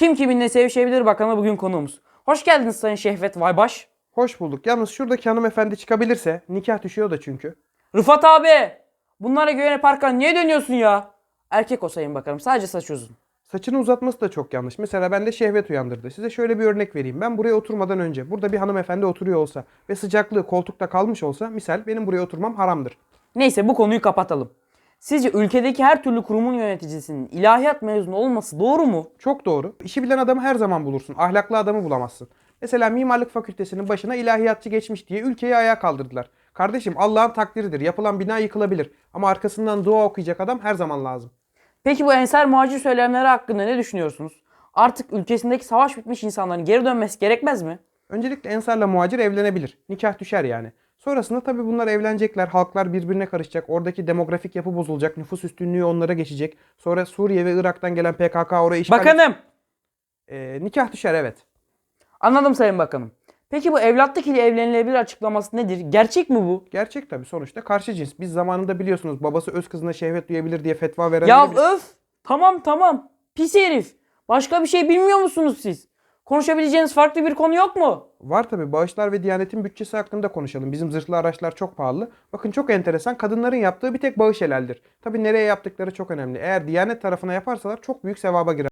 Kim kiminle sevişebilir bakalım bugün konuğumuz. Hoş geldiniz Sayın Şehvet Vaybaş. Hoş bulduk. Yalnız şuradaki hanımefendi çıkabilirse nikah düşüyor da çünkü. Rıfat abi. Bunlara güvenip arkan niye dönüyorsun ya? Erkek o sayın bakalım. Sadece saç uzun. Saçını uzatması da çok yanlış. Mesela bende şehvet uyandırdı. Size şöyle bir örnek vereyim. Ben buraya oturmadan önce burada bir hanımefendi oturuyor olsa ve sıcaklığı koltukta kalmış olsa misal benim buraya oturmam haramdır. Neyse bu konuyu kapatalım. Sizce ülkedeki her türlü kurumun yöneticisinin ilahiyat mezunu olması doğru mu? Çok doğru. İşi bilen adamı her zaman bulursun. Ahlaklı adamı bulamazsın. Mesela mimarlık fakültesinin başına ilahiyatçı geçmiş diye ülkeyi ayağa kaldırdılar. Kardeşim Allah'ın takdiridir. Yapılan bina yıkılabilir. Ama arkasından dua okuyacak adam her zaman lazım. Peki bu ensar muhacir söylemleri hakkında ne düşünüyorsunuz? Artık ülkesindeki savaş bitmiş insanların geri dönmesi gerekmez mi? Öncelikle Ensar'la muhacir evlenebilir. Nikah düşer yani. Sonrasında tabii bunlar evlenecekler. Halklar birbirine karışacak. Oradaki demografik yapı bozulacak. Nüfus üstünlüğü onlara geçecek. Sonra Suriye ve Irak'tan gelen PKK oraya işgal... Bakanım. Ee, nikah düşer evet. Anladım sayın bakanım. Peki bu evlatlık ile evlenilebilir açıklaması nedir? Gerçek mi bu? Gerçek tabii sonuçta karşı cins. Biz zamanında biliyorsunuz babası öz kızına şehvet duyabilir diye fetva veren... Ya öf. Tamam tamam. Pis herif. Başka bir şey bilmiyor musunuz siz? Konuşabileceğiniz farklı bir konu yok mu? Var tabii bağışlar ve diyanetin bütçesi hakkında konuşalım. Bizim zırhlı araçlar çok pahalı. Bakın çok enteresan kadınların yaptığı bir tek bağış helaldir. Tabii nereye yaptıkları çok önemli. Eğer diyanet tarafına yaparsalar çok büyük sevaba girer.